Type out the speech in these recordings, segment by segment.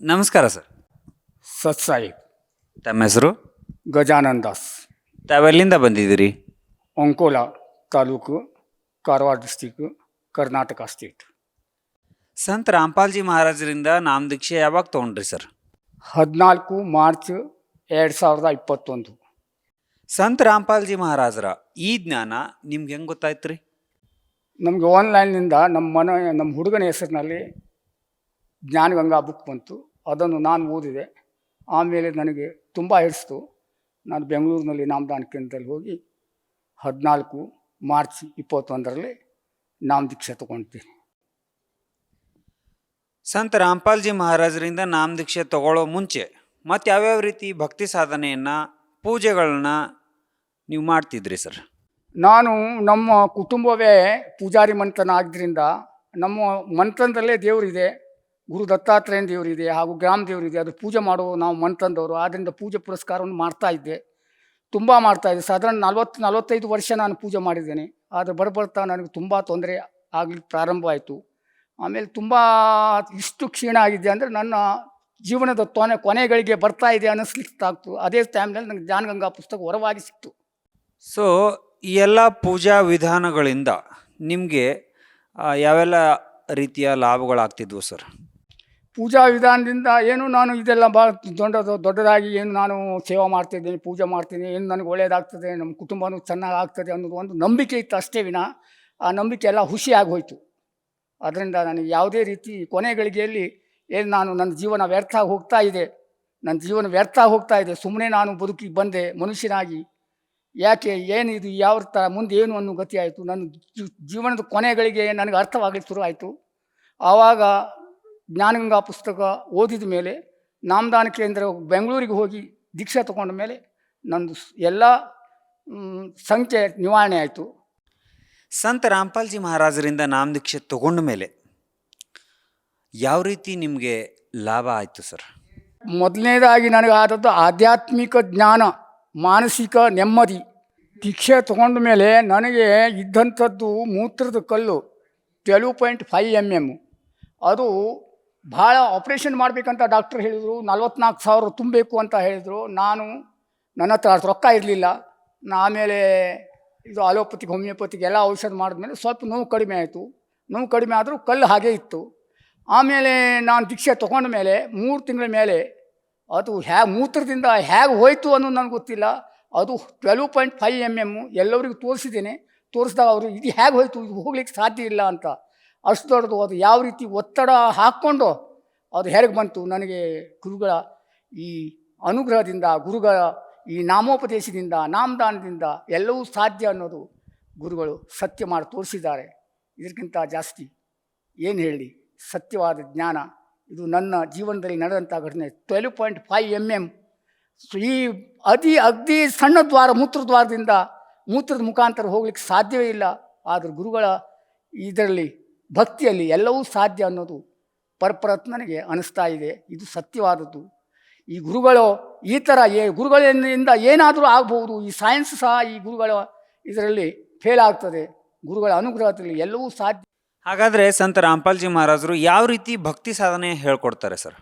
ನಮಸ್ಕಾರ ಸರ್. ಸತ್ಸಾಯಿ. ತಮ್ಮ ಹೆಸರು? ಗಜಾನಂದ ದಾಸ್. ತಾವೆಲ್ಲಿಂದ ಬಂದಿದ್ದೀರಿ? Ankola taluk Karwar district Karnataka state. ಸಂತ ರಾಮ್ಪಾಲ್ಜಿ ಮಹಾರಾಜರಿಂದ ನಾಮ ದೀಕ್ಷೆ ಯಾವಾಗ ತೊಗೊಂಡ್ರಿ ಸರ್? ಹದಿನಾಲ್ಕು ಮಾರ್ಚ್ ಎರಡು ಸಾವಿರದ ಇಪ್ಪತ್ತೊಂದು. ಸಂತ ರಾಮ್ಪಾಲ್ಜಿ ಮಹಾರಾಜರ ಈ ಜ್ಞಾನ ನಿಮ್ಗೆ ಹೆಂಗೆ ಗೊತ್ತಾಯ್ತು ರೀ ನಮಗೆ ಆನ್ಲೈನ್ನಿಂದ ನಮ್ಮ ಮನೆ ನಮ್ಮ ಹುಡುಗನ ಹೆಸರಿನಲ್ಲಿ ಜ್ಞಾನಗಂಗಾ ಬುಕ್ ಬಂತು. ಅದನ್ನು ನಾನು ಓದಿದೆ. ಆಮೇಲೆ ನನಗೆ ತುಂಬ ಹಿಡಿಸ್ತು. ನಾನು ಬೆಂಗಳೂರಿನಲ್ಲಿ ನಾಮದಾನ ಕೇಂದ್ರದಲ್ಲಿ ಹೋಗಿ ಹದಿನಾಲ್ಕು ಮಾರ್ಚ್ ಇಪ್ಪತ್ತೊಂದರಲ್ಲಿ ನಾಮ ದೀಕ್ಷೆ ತೊಗೊಳ್ತೀನಿ ಸಂತ ರಾಮ್ಪಾಲ್ಜಿ ಮಹಾರಾಜರಿಂದ ನಾಮ ದೀಕ್ಷೆ ತಗೊಳ್ಳೋ ಮುಂಚೆ ಮತ್ತು ಯಾವ್ಯಾವ ರೀತಿ ಭಕ್ತಿ ಸಾಧನೆಯನ್ನು ಪೂಜೆಗಳನ್ನ ನೀವು ಮಾಡ್ತಿದ್ರಿ ಸರ್? ನಾನು ನಮ್ಮ ಕುಟುಂಬವೇ ಪೂಜಾರಿ ಮಂತ್ರನ ಆಗಿದ್ದರಿಂದ ನಮ್ಮ ಮಂತ್ರದಲ್ಲೇ ದೇವರಿದೆ. ಗುರು ದತ್ತಾತ್ರೇಯನ ದೇವರಿದೆ ಹಾಗೂ ಗ್ರಾಮ ದೇವರಿದೆ. ಅದು ಪೂಜೆ ಮಾಡುವ ನಾವು ಮಂತ್ರದವರು ಆದ್ದರಿಂದ ಪೂಜೆ ಪುರಸ್ಕಾರವನ್ನು ಮಾಡ್ತಾ ಇದ್ದೆ. ತುಂಬ ಮಾಡ್ತಾ ಇದ್ದೆ. ಸಾಧಾರಣ ನಲ್ವತ್ತು, ನಲವತ್ತೈದು ವರ್ಷ ನಾನು ಪೂಜೆ ಮಾಡಿದ್ದೇನೆ. ಆದರೆ ಬರ್ಬರ್ತಾ ನನಗೆ ತುಂಬ ತೊಂದರೆ ಆಗ್ಲಿಕ್ಕೆ ಪ್ರಾರಂಭ ಆಯಿತು. ಆಮೇಲೆ ತುಂಬ ಇಷ್ಟು ಕ್ಷೀಣ ಆಗಿದೆ ಅಂದರೆ ನನ್ನ ಜೀವನದ ತೊನೆ, ಕೊನೆಗಳಿಗೆ ಬರ್ತಾ ಇದೆ ಅನ್ನಿಸ್ಲಿಕ್ಕಾಗ್ತು. ಅದೇ ಟೈಮ್ನಲ್ಲಿ ನನಗೆ ಜ್ಞಾನಗಂಗಾ ಪುಸ್ತಕ ಹೊರವಾಗಿ ಸಿಕ್ತು. ಸೊ ಈ ಎಲ್ಲ ಪೂಜಾ ವಿಧಾನಗಳಿಂದ ನಿಮಗೆ ಯಾವೆಲ್ಲ ರೀತಿಯ ಲಾಭಗಳಾಗ್ತಿದ್ವು ಸರ್? ಪೂಜಾ ವಿಧಾನದಿಂದ ಏನು ನಾನು ಇದೆಲ್ಲ ಭಾಳ ದೊಡ್ಡದು ದೊಡ್ಡದಾಗಿ ಏನು ನಾನು ಸೇವಾ ಮಾಡ್ತಿದ್ದೀನಿ, ಪೂಜೆ ಮಾಡ್ತೀನಿ ಏನು ನನಗೆ ಒಳ್ಳೆಯದಾಗ್ತದೆ ನಮ್ಮ ಕುಟುಂಬನೂ ಚೆನ್ನಾಗಿ ಆಗ್ತದೆ ಅನ್ನೋದು ಒಂದು ನಂಬಿಕೆ ಇತ್ತು ಅಷ್ಟೇ ವಿನ. ಆ ನಂಬಿಕೆ ಎಲ್ಲ ಹುಷಿಯಾಗಿ ಹೋಯಿತು. ಅದರಿಂದ ನನಗೆ ಯಾವುದೇ ರೀತಿ ಕೊನೆಗಳಿಗೆಯಲ್ಲಿ ಏನು ನಾನು ನನ್ನ ಜೀವನ ವ್ಯರ್ಥ ಹೋಗ್ತಾ ಇದೆ, ನನ್ನ ಜೀವನ ವ್ಯರ್ಥ ಹೋಗ್ತಾ ಇದೆ, ಸುಮ್ಮನೆ ನಾನು ಬದುಕಿ ಬಂದೆ, ಮನುಷ್ಯನಾಗಿ. ಯಾಕೆ ಏನಿದು ಯಾವ ಥರ, ಮುಂದೆ ಏನು ಅನ್ನೋ ಗತಿ ಆಯಿತು. ನನ್ನ ಜೀವನದ ಕೊನೆಗಳಿಗೆ ನನಗೆ ಅರ್ಥವಾಗಲಿಕ್ಕೆ ಶುರುವಾಯಿತು ಆವಾಗ ಜ್ಞಾನಗಂಗಾ ಪುಸ್ತಕ ಓದಿದ ಮೇಲೆ ನಾಮದಾನ ಕೇಂದ್ರ ಬೆಂಗಳೂರಿಗೆ ಹೋಗಿ ದೀಕ್ಷೆ ತಗೊಂಡ ಮೇಲೆ ನಂದು ಎಲ್ಲ ಸಂಖ್ಯೆ ನಿವಾರಣೆ ಆಯಿತು. ಸಂತ ರಾಮ್ಪಾಲ್ಜಿ ಮಹಾರಾಜರಿಂದ ನಾಮ ದೀಕ್ಷೆ ತಗೊಂಡ ಮೇಲೆ ಯಾವ ರೀತಿ ನಿಮಗೆ ಲಾಭ ಆಯಿತು ಸರ್? ಮೊದಲನೇದಾಗಿ ನನಗೆ ಆದದ್ದು ಆಧ್ಯಾತ್ಮಿಕ ಜ್ಞಾನ ಮಾನಸಿಕ ನೆಮ್ಮದಿ. ದೀಕ್ಷೆ ತಗೊಂಡ ಮೇಲೆ ನನಗೆ ಇದ್ದಂಥದ್ದು ಮೂತ್ರದ ಕಲ್ಲು twelve point five M M ಅದು ಭಾಳ ಆಪ್ರೇಷನ್ ಮಾಡಬೇಕಂತ ಡಾಕ್ಟರ್ ಹೇಳಿದರು, ನಲ್ವತ್ನಾಲ್ಕು ಸಾವಿರ ತುಂಬಬೇಕು ಅಂತ ಹೇಳಿದರು. ನಾನು ನನ್ನ ಹತ್ರ ರೊಕ್ಕ ಇರಲಿಲ್ಲ. ಆಮೇಲೆ ಇದು ಅಲೋಪತಿಗೆ ಹೋಮಿಯೋಪತಿಗೆ ಎಲ್ಲ ಔಷಧ ಮಾಡಿದ್ಮೇಲೆ ಸ್ವಲ್ಪ ನೋವು ಕಡಿಮೆ ಆಯಿತು. ನೋವು ಕಡಿಮೆ ಆದರೂ ಕಲ್ಲು ಹಾಗೇ ಇತ್ತು. ಆಮೇಲೆ ನಾನು ದೀಕ್ಷೆ ತೊಗೊಂಡ ಮೇಲೆ ಮೂರು ತಿಂಗಳ ಮೇಲೆ ಅದು ಹ್ಯಾ, ಮೂತ್ರದಿಂದ ಹೇಗೆ ಹೋಯಿತು ಅನ್ನೋದು ನನಗೆ ಗೊತ್ತಿಲ್ಲ. ಅದು twelve point five M M ಎಲ್ಲರಿಗೂ ತೋರಿಸಿದ್ದೇನೆ. ತೋರಿಸಿದಾಗ ಅವರು, ಇದು ಹೇಗೆ ಹೋಯಿತು? ಇದು ಹೋಗ್ಲಿಕ್ಕೆ ಸಾಧ್ಯ ಇಲ್ಲ ಅಂತ. ಅಷ್ಟು ದೊಡ್ಡದು, ಅದು ಯಾವ ರೀತಿ ಒತ್ತಡ ಹಾಕ್ಕೊಂಡು ಅದು ಹೇಗೆ ಬಂತು ನನಗೆ ಗುರುಗಳ ಈ ಅನುಗ್ರಹದಿಂದ, ಗುರುಗಳ ಈ ನಾಮೋಪದೇಶದಿಂದ, ನಾಮದಾನದಿಂದ ಎಲ್ಲವೂ ಸಾಧ್ಯ ಅನ್ನೋದು ಗುರುಗಳು ಸತ್ಯ ಮಾಡಿ ತೋರಿಸಿದ್ದಾರೆ. ಇದಕ್ಕಿಂತ ಜಾಸ್ತಿ ಏನು ಹೇಳಿ, ಸತ್ಯವಾದ ಜ್ಞಾನ, ಇದು ನನ್ನ ಜೀವನದಲ್ಲಿ ನಡೆದಂಥ ಘಟನೆ. Twelve point five M M ಈ ಅತಿ ಅಗ್ದಿ ಸಣ್ಣ ದ್ವಾರ ಮೂತ್ರದ್ವಾರದಿಂದ ಮೂತ್ರದ ಮುಖಾಂತರ ಹೋಗ್ಲಿಕ್ಕೆ ಸಾಧ್ಯವೇ ಇಲ್ಲ. ಆದರೆ ಗುರುಗಳ ಇದರಲ್ಲಿ ಭಕ್ತಿಯಲ್ಲಿ ಎಲ್ಲವೂ ಸಾಧ್ಯ ಅನ್ನೋದು ಪರಪ್ರತ್ನನಿಗೆ ಅನಿಸ್ತಾ ಇದೆ. ಇದು ಸತ್ಯವಾದದ್ದು. ಈ ಗುರುಗಳು ಈ ಥರ ಏ ಗುರುಗಳಿಂದ ಏನಾದರೂ ಆಗಬಹುದು ಈ ಸೈನ್ಸ್ ಸಹ ಈ ಗುರುಗಳ ಇದರಲ್ಲಿ ಫೇಲ್ ಆಗ್ತದೆ. ಗುರುಗಳ ಅನುಗ್ರಹದಲ್ಲಿ ಎಲ್ಲವೂ ಸಾಧ್ಯ. ಹಾಗಾದರೆ ಸಂತ ರಾಮ್ಪಾಲ್ಜಿ ಮಹಾರಾಜರು ಯಾವ ರೀತಿ ಭಕ್ತಿ ಸಾಧನೆ ಹೇಳ್ಕೊಡ್ತಾರೆ ಸರ್?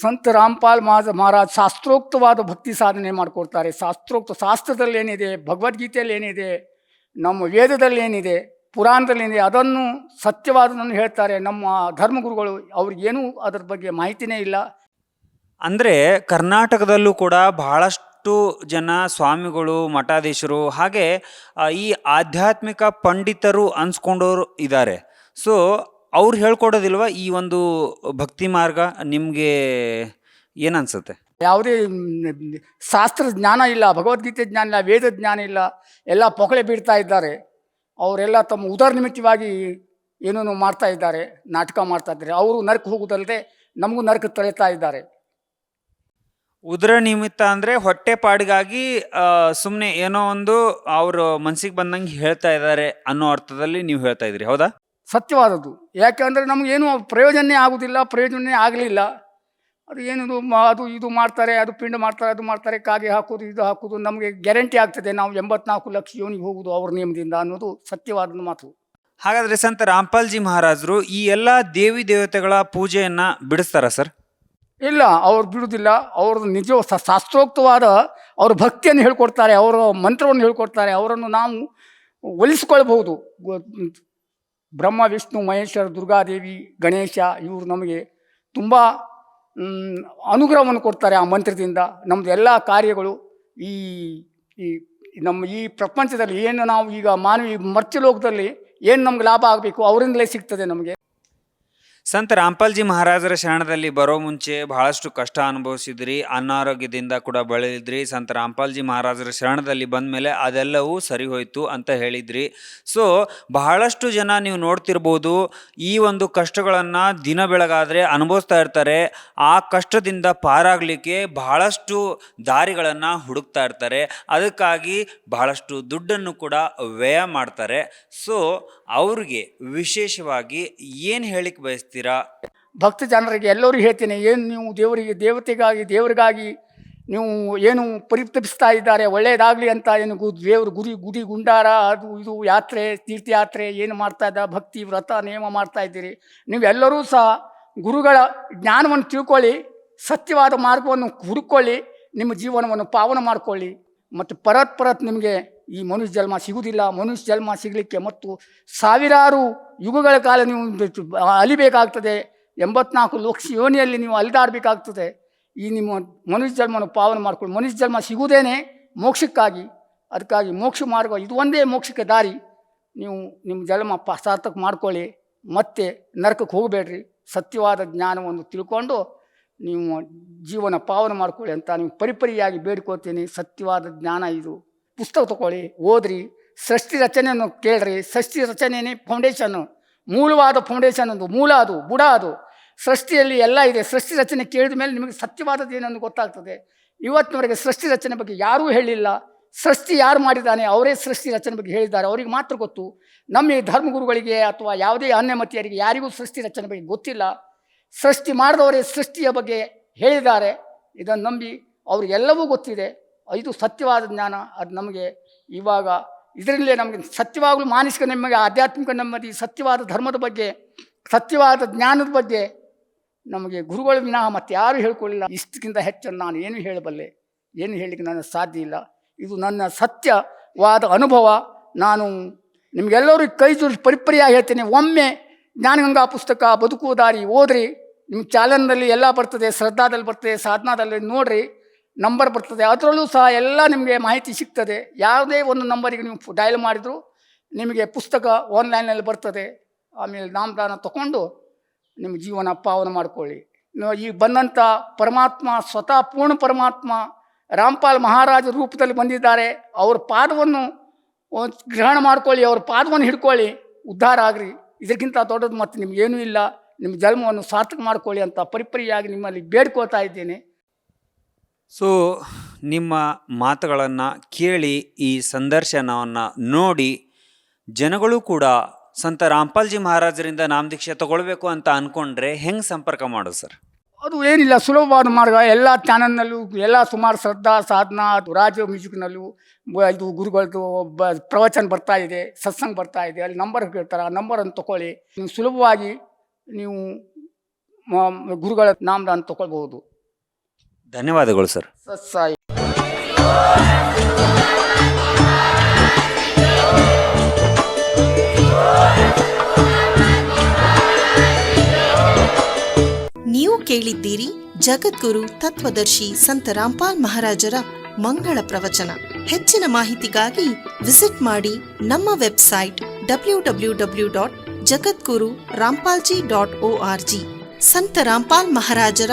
ಸಂತ ರಾಮ್ಪಾಲ್ ಮಹಾಜ ಮಹಾರಾಜ್ ಶಾಸ್ತ್ರೋಕ್ತವಾದ ಭಕ್ತಿ ಸಾಧನೆ ಮಾಡಿಕೊಡ್ತಾರೆ. ಶಾಸ್ತ್ರೋಕ್ತ ಶಾಸ್ತ್ರದಲ್ಲಿ ಏನಿದೆ ಭಗವದ್ಗೀತೆಯಲ್ಲಿ ಏನಿದೆ ನಮ್ಮ ವೇದದಲ್ಲಿ ಏನಿದೆ ಪುರಾಣದಲ್ಲಿ ಅದನ್ನು ಸತ್ಯವಾದದನ್ನು ಹೇಳ್ತಾರೆ. ನಮ್ಮ ಧರ್ಮಗುರುಗಳು ಅವ್ರಿಗೇನೂ ಅದರ ಬಗ್ಗೆ ಮಾಹಿತಿನೇ ಇಲ್ಲ. ಅಂದರೆ ಕರ್ನಾಟಕದಲ್ಲೂ ಕೂಡ ಬಹಳಷ್ಟು ಜನ ಸ್ವಾಮಿಗಳು ಮಠಾಧೀಶರು ಹಾಗೆ ಈ ಆಧ್ಯಾತ್ಮಿಕ ಪಂಡಿತರು ಅನ್ಸ್ಕೊಂಡವರು ಇದ್ದಾರೆ ಸೊ ಅವ್ರು ಹೇಳ್ಕೊಡೋದಿಲ್ವ ಈ ಒಂದು ಭಕ್ತಿ ಮಾರ್ಗ? ನಿಮಗೆ ಏನನ್ಸುತ್ತೆ ಯಾವುದೇ ಶಾಸ್ತ್ರ ಜ್ಞಾನ ಇಲ್ಲ ಭಗವದ್ಗೀತೆ ಜ್ಞಾನ ಇಲ್ಲ ವೇದ ಜ್ಞಾನ ಇಲ್ಲ ಎಲ್ಲ ಪೊಕಳೆ ಬೀಡ್ತಾ ಇದ್ದಾರೆ. ಅವರೆಲ್ಲ ತಮ್ಮ ಉದಾರ ನಿಮಿತ್ತವಾಗಿ ಏನೇನೋ ಮಾಡ್ತಾ ಇದ್ದಾರೆ ನಾಟಕ ಮಾಡ್ತಾ ಇದ್ದಾರೆ. ಅವರು ನರಕ ಹೋಗುವುದಲ್ಲದೆ ನಮಗೂ ನರಕ ತಳೆತಾ ಇದ್ದಾರೆ. ಉದರ ನಿಮಿತ್ತ ಅಂದರೆ ಹೊಟ್ಟೆ ಪಾಡಿಗಾಗಿ ಸುಮ್ಮನೆ ಏನೋ ಒಂದು ಅವರು ಮನಸ್ಸಿಗೆ ಬಂದಂಗೆ ಹೇಳ್ತಾ ಇದ್ದಾರೆ ಅನ್ನೋ ಅರ್ಥದಲ್ಲಿ ನೀವು ಹೇಳ್ತಾ ಇದ್ರಿ ಹೌದಾ? ಸತ್ಯವಾದದ್ದು. ಯಾಕೆಂದರೆ ನಮಗೇನು ಪ್ರಯೋಜನೇ ಆಗುವುದಿಲ್ಲ ಪ್ರಯೋಜನೇ ಆಗಲಿಲ್ಲ. ಅದು ಏನದು ಮಾ ಅದು ಇದು ಮಾಡ್ತಾರೆ ಅದು ಪಿಂಡ ಮಾಡ್ತಾರೆ ಅದು ಮಾಡ್ತಾರೆ ಕಾಗೆ ಹಾಕೋದು ಇದು ಹಾಕೋದು ನಮಗೆ ಗ್ಯಾರಂಟಿ ಆಗ್ತದೆ ನಾವು ಎಂಬತ್ನಾಲ್ಕು ಲಕ್ಷ ಯೋನಿಗೆ ಹೋಗುದು ಅವ್ರ ನಿಯಮದಿಂದ ಅನ್ನೋದು ಸತ್ಯವಾದ ಮಾತು. ಹಾಗಾದರೆ ಸಂತ ರಾಮ್ಪಾಲ್ಜಿ ಮಹಾರಾಜರು ಈ ಎಲ್ಲ ದೇವಿ ದೇವತೆಗಳ ಪೂಜೆಯನ್ನು ಬಿಡಿಸ್ತಾರ ಸರ್? ಇಲ್ಲ ಅವ್ರು ಬಿಡುವುದಿಲ್ಲ ಅವ್ರದ್ದು ನಿಜ ಶಾಸ್ತ್ರೋಕ್ತವಾದ ಅವ್ರ ಭಕ್ತಿಯನ್ನು ಹೇಳ್ಕೊಡ್ತಾರೆ ಅವರ ಮಂತ್ರವನ್ನು ಹೇಳ್ಕೊಡ್ತಾರೆ ಅವರನ್ನು ನಾವು ಒಲಿಸ್ಕೊಳ್ಬಹುದು. ಬ್ರಹ್ಮ ವಿಷ್ಣು ಮಹೇಶ್ವರ ದುರ್ಗಾದೇವಿ ಗಣೇಶ ಇವರು ನಮಗೆ ತುಂಬ ಅನುಗ್ರಹವನ್ನು ಕೊಡ್ತಾರೆ ಆ ಮಂತ್ರದಿಂದ. ನಮ್ಮದು ಎಲ್ಲ ಕಾರ್ಯಗಳು ಈ ಈ, ನಮ್ಮ ಈ ಪ್ರಪಂಚದಲ್ಲಿ ಏನು ನಾವು ಈಗ ಮಾನವಿ ಮರ್ತ್ಯ ಲೋಕದಲ್ಲಿ ಏನು ನಮ್ಗೆ ಲಾಭ ಆಗಬೇಕು ಅವರಿಂದಲೇ ಸಿಗ್ತದೆ ನಮಗೆ. ಸಂತ ರಾಮ್ಪಾಲ್ಜಿ ಮಹಾರಾಜರ ಶರಣದಲ್ಲಿ ಬರೋ ಮುಂಚೆ ಬಹಳಷ್ಟು ಕಷ್ಟ ಅನುಭವಿಸಿದ್ರಿ, ಅನಾರೋಗ್ಯದಿಂದ ಕೂಡ ಬಳಲಿದ್ರಿ. ಸಂತ ರಾಮ್ಪಾಲ್ಜಿ ಮಹಾರಾಜರ ಶರಣದಲ್ಲಿ ಬಂದ ಮೇಲೆ ಅದೆಲ್ಲವೂ ಸರಿ ಹೋಯಿತು ಅಂತ ಹೇಳಿದ್ರಿ. ಸೊ ಬಹಳಷ್ಟು ಜನ ನೀವು ನೋಡ್ತಿರ್ಬೋದು, ಈ ಒಂದು ಕಷ್ಟಗಳನ್ನು ದಿನ ಬೆಳಗಾದರೆ ಅನುಭವಿಸ್ತಾ ಇರ್ತಾರೆ. ಆ ಕಷ್ಟದಿಂದ ಪಾರಾಗಲಿಕ್ಕೆ ಬಹಳಷ್ಟು ದಾರಿಗಳನ್ನು ಹುಡುಕ್ತಾ ಇರ್ತಾರೆ. ಅದಕ್ಕಾಗಿ ಬಹಳಷ್ಟು ದುಡ್ಡನ್ನು ಕೂಡ ವ್ಯಯ ಮಾಡ್ತಾರೆ. ಸೊ ಅವ್ರಿಗೆ ವಿಶೇಷವಾಗಿ ಏನು ಹೇಳಿಕ್ಕೆ ಬಯಸ್ತೀರಾ? ಭಕ್ತ ಜನರಿಗೆ ಎಲ್ಲರೂ ಹೇಳ್ತೀನಿ, ಏನು ನೀವು ದೇವರಿಗೆ, ದೇವತೆಗಾಗಿ, ದೇವರಿಗಾಗಿ ನೀವು ಏನು ಪರಿತಪಿಸ್ತಾ ಇದ್ದಾರೆ ಒಳ್ಳೆಯದಾಗಲಿ ಅಂತ ಏನು ಗು ದೇವ್ರ ಗುರಿ ಗುಡಿ ಗುಂಡಾರ, ಅದು ಇದು ಯಾತ್ರೆ, ತೀರ್ಥಯಾತ್ರೆ ಏನು ಮಾಡ್ತಾ ಇದ್ದ ಭಕ್ತಿ, ವ್ರತ ನಿಯಮ ಮಾಡ್ತಾ ಇದ್ದೀರಿ. ನೀವೆಲ್ಲರೂ ಸಹ ಗುರುಗಳ ಜ್ಞಾನವನ್ನು ತಿಳ್ಕೊಳ್ಳಿ, ಸತ್ಯವಾದ ಮಾರ್ಗವನ್ನು ಹುಡುಕೊಳ್ಳಿ, ನಿಮ್ಮ ಜೀವನವನ್ನು ಪಾವನ ಮಾಡಿಕೊಳ್ಳಿ. ಮತ್ತು ಪರತ್ ಪರತ್ ನಿಮಗೆ ಈ ಮನುಷ್ಯ ಜನ್ಮ ಸಿಗುವುದಿಲ್ಲ. ಮನುಷ್ಯ ಜನ್ಮ ಸಿಗಲಿಕ್ಕೆ ಮತ್ತು ಸಾವಿರಾರು ಯುಗಗಳ ಕಾಲ ನೀವು ಅಲಿಬೇಕಾಗ್ತದೆ. ಎಂಬತ್ನಾಲ್ಕು ಲಕ್ಷ ಯೋನಿಯಲ್ಲಿ ನೀವು ಅಲಿದಾಡಬೇಕಾಗ್ತದೆ. ಈ ನಿಮ್ಮ ಮನುಷ್ಯ ಜನ್ಮವನ್ನು ಪಾವನ ಮಾಡಿಕೊಳ್ಳಿ. ಮನುಷ್ಯ ಜನ್ಮ ಸಿಗುವುದೇನೆ ಮೋಕ್ಷಕ್ಕಾಗಿ. ಅದಕ್ಕಾಗಿ ಮೋಕ್ಷ ಮಾರ್ಗ ಇದು ಒಂದೇ ಮೋಕ್ಷಕ್ಕೆ ದಾರಿ. ನೀವು ನಿಮ್ಮ ಜನ್ಮ ಪ ಸಾರ್ಥಕ ಮಾಡ್ಕೊಳ್ಳಿ. ಮತ್ತೆ ನರಕಕ್ಕೆ ಹೋಗಬೇಡ್ರಿ. ಸತ್ಯವಾದ ಜ್ಞಾನವನ್ನು ತಿಳ್ಕೊಂಡು ನೀವು ಜೀವನ ಪಾವನ ಮಾಡ್ಕೊಳ್ಳಿ ಅಂತ ನೀವು ಪರಿಪರಿಯಾಗಿ ಬೇಡ್ಕೋತೀನಿ ಸತ್ಯವಾದ ಜ್ಞಾನ ಇದು. ಪುಸ್ತಕ ತಗೊಳ್ಳಿ ಓದ್ರಿ, ಸೃಷ್ಟಿ ರಚನೆಯನ್ನು ಕೇಳ್ರಿ. ಸೃಷ್ಟಿ ರಚನೆಯೇ ಫೌಂಡೇಶನ್ನು ಮೂಲವಾದ ಫೌಂಡೇಶನ್ ಒಂದು. ಮೂಲ ಅದು, ಬುಡ ಅದು. ಸೃಷ್ಟಿಯಲ್ಲಿ ಎಲ್ಲ ಇದೆ. ಸೃಷ್ಟಿ ರಚನೆ ಕೇಳಿದ ಮೇಲೆ ನಿಮಗೆ ಸತ್ಯವಾದದ್ದು ಗೊತ್ತಾಗ್ತದೆ. ಇವತ್ತಿನವರೆಗೆ ಸೃಷ್ಟಿ ರಚನೆ ಬಗ್ಗೆ ಯಾರೂ ಹೇಳಿಲ್ಲ. ಸೃಷ್ಟಿ ಯಾರು ಮಾಡಿದ್ದಾನೆ? ಅವರೇ ಸೃಷ್ಟಿ ರಚನೆ ಬಗ್ಗೆ ಹೇಳಿದ್ದಾರೆ. ಅವರಿಗೆ ಮಾತ್ರ ಗೊತ್ತು. ನಮ್ಮ ಈ ಧರ್ಮಗುರುಗಳಿಗೆ ಅಥವಾ ಯಾವುದೇ ಅನ್ಯಮತಿಯರಿಗೆ ಯಾರಿಗೂ ಸೃಷ್ಟಿ ರಚನೆ ಬಗ್ಗೆ ಗೊತ್ತಿಲ್ಲ. ಸೃಷ್ಟಿ ಮಾಡಿದವರೇ ಸೃಷ್ಟಿಯ ಬಗ್ಗೆ ಹೇಳಿದ್ದಾರೆ. ಇದನ್ನು ನಂಬಿ ಅವ್ರಿಗೆಲ್ಲವೂ ಗೊತ್ತಿದೆ. ಇದು ಸತ್ಯವಾದ ಜ್ಞಾನ. ಅದು ನಮಗೆ ಇವಾಗ ಇದರಲ್ಲೇ ನಮಗೆ ಸತ್ಯವಾಗಲೂ ಮಾನಸಿಕ ನೆಮ್ಮದಿ, ಆಧ್ಯಾತ್ಮಿಕ ನೆಮ್ಮದಿ, ಸತ್ಯವಾದ ಧರ್ಮದ ಬಗ್ಗೆ, ಸತ್ಯವಾದ ಜ್ಞಾನದ ಬಗ್ಗೆ ನಮಗೆ ಗುರುಗಳ ವಿನಃ ಮತ್ತೆ ಯಾರು ಹೇಳ್ಕೊಳ್ಳಿಲ್ಲ. ಇಷ್ಟಕ್ಕಿಂತ ಹೆಚ್ಚನ್ನು ನಾನು ಏನು ಹೇಳಬಲ್ಲೆ? ಏನು ಹೇಳಲಿಕ್ಕೆ ನನಗೆ ಸಾಧ್ಯ ಇಲ್ಲ. ಇದು ನನ್ನ ಸತ್ಯವಾದ ಅನುಭವ. ನಾನು ನಿಮಗೆಲ್ಲರೂ ಕೈ ಜೋಡಿಸಿ ಪರಿಪರಿಯಾಗಿ ಹೇಳ್ತೇನೆ. ಒಮ್ಮೆ ಜ್ಞಾನಗಂಗಾ ಪುಸ್ತಕ ಬದುಕುವ ದಾರಿ ಓದ್ರಿ ನಿಮ್ಮ ಚಾಲನದಲ್ಲಿ ಎಲ್ಲ ಬರ್ತದೆ, ಶ್ರದ್ಧಾದಲ್ಲಿ ಬರ್ತದೆ, ಸಾಧನಾದಲ್ಲಿ ನೋಡ್ರಿ. ನಂಬರ್ ಬರ್ತದೆ. ಅದರಲ್ಲೂ ಸಹ ಎಲ್ಲ ನಿಮಗೆ ಮಾಹಿತಿ ಸಿಗ್ತದೆ. ಯಾವುದೇ ಒಂದು ನಂಬರಿಗೆ ನೀವು ಡಯಲ್ ಮಾಡಿದರೂ ನಿಮಗೆ ಪುಸ್ತಕ ಆನ್ಲೈನಲ್ಲಿ ಬರ್ತದೆ. ಆಮೇಲೆ ನಾಮದಾನ ತಗೊಂಡು ನಿಮ್ಮ ಜೀವನ ಪಾವನ ಮಾಡಿಕೊಳ್ಳಿ. ಈ ಬಂದಂಥ ಪರಮಾತ್ಮ, ಸ್ವತಃ ಪೂರ್ಣ ಪರಮಾತ್ಮ, ರಾಮ್ಪಾಲ್ ಮಹಾರಾಜ ರೂಪದಲ್ಲಿ ಬಂದಿದ್ದಾರೆ. ಅವ್ರ ಪಾದವನ್ನು ಗ್ರಹಣ ಮಾಡ್ಕೊಳ್ಳಿ, ಅವ್ರ ಪಾದವನ್ನು ಹಿಡ್ಕೊಳ್ಳಿ. ಉದ್ಧಾರ ಆಗ್ರಿ. ಇದಕ್ಕಿಂತ ದೊಡ್ಡದು ಮತ್ತು ನಿಮಗೇನೂ ಇಲ್ಲ. ನಿಮ್ಮ ಜನ್ಮವನ್ನು ಸಾರ್ಥಕ ಮಾಡ್ಕೊಳ್ಳಿ ಅಂತ ಪರಿಪರಿಯಾಗಿ ನಿಮ್ಮಲ್ಲಿ ಬೇಡ್ಕೋತಾ ಇದ್ದೇನೆ. ಸೊ ನಿಮ್ಮ ಮಾತುಗಳನ್ನು ಕೇಳಿ ಈ ಸಂದರ್ಶನವನ್ನು ನೋಡಿ ಜನಗಳು ಕೂಡ ಸಂತ ರಾಮ್ಪಾಲ್ಜಿ ಮಹಾರಾಜರಿಂದ ನಾಮದೀಕ್ಷೆ ತಗೊಳ್ಬೇಕು ಅಂತ ಅಂದ್ಕೊಂಡ್ರೆ ಹೆಂಗೆ ಸಂಪರ್ಕ ಮಾಡೋದು ಸರ್? ಅದು ಏನಿಲ್ಲ, ಸುಲಭವಾದ ಮಾರ್ಗ. ಎಲ್ಲ ಚಾನಲ್ನಲ್ಲೂ, ಎಲ್ಲ ಸುಮಾರು ಶ್ರದ್ಧಾ, ಸಾಧನಾ, ಅದು ರಾಜ ಮ್ಯೂಸಿಕ್ನಲ್ಲೂ ಇದು ಗುರುಗಳದ್ದು ಒಬ್ಬ ಪ್ರವಚನ ಬರ್ತಾ ಇದೆ, ಸತ್ಸಂಗ್ ಬರ್ತಾ ಇದೆ, ಅಲ್ಲಿ ನಂಬರ್ ಕೇಳ್ತಾರೆ, ಆ ನಂಬರನ್ನು ತಗೊಳ್ಳಿ ನೀವು ಸುಲಭವಾಗಿ ನೀವು ಗುರುಗಳ ನಾಮದಾನ ತಗೊಳ್ಬಹುದು. ಧನ್ಯವಾದಗಳು ಸರ್. ಸತ್ಸಾಯಿ ನೀವು ಕೇಳಿದ್ದೀರಿ ಜಗದ್ಗುರು ತತ್ವದರ್ಶಿ ಸಂತ ರಾಮ್ಪಾಲ್ ಮಹಾರಾಜರ ಮಂಗಳ ಪ್ರವಚನ. ಹೆಚ್ಚಿನ ಮಾಹಿತಿಗಾಗಿ ವಿಸಿಟ್ ಮಾಡಿ ನಮ್ಮ website W W W dot Jagadguru Rampalji dot O R G. Sant Rampal ಮಹಾರಾಜರ